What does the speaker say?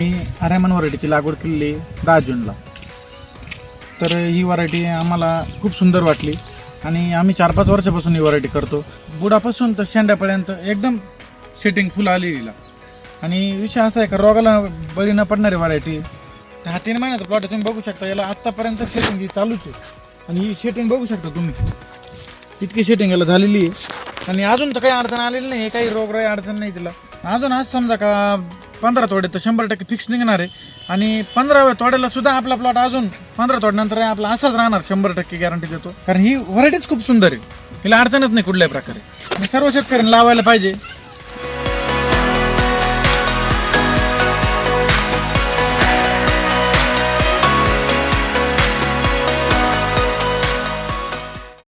मी Ramon व्हरायटीची लागवड केलेली दहा जूनला तर ही व्हरायटी आम्हाला खूप सुंदर वाटली आणि आम्ही चार पाच वर्षापासून ही व्हरायटी करतो. बुडापासून तर शेंड्यापर्यंत एकदम सेटिंग फुलं आलेलीला. आणि विषय असा आहे का रोगाला बळी न पडणारी व्हरायटी हा तीन महिन्याचा प्लॉट तुम्ही बघू शकता याला आत्तापर्यंत शेटिंग ही चालूच आहे. आणि ही शेटिंग बघू शकता तुम्ही. इतकी शेटिंग याला झालेली आहे. आणि अजून तर काही अडचण आलेली नाही काही रोगराई अडचण नाही तिला. अजून आज समजा का पंधरा तोडे तर शंभर टक्के फिक्स निघणार आहे. आणि पंधराव्या तोड्याला सुद्धा आपला प्लॉट अजून पंधरा तोड्यानंतर आपला असाच राहणार शंभर टक्के गॅरंटी देतो. कारण ही व्हरायटीच खूप सुंदर आहे. हिला अडचणच नाही कुठल्याही प्रकारे. सर्व शेतकऱ्यांनी लावायला पाहिजे.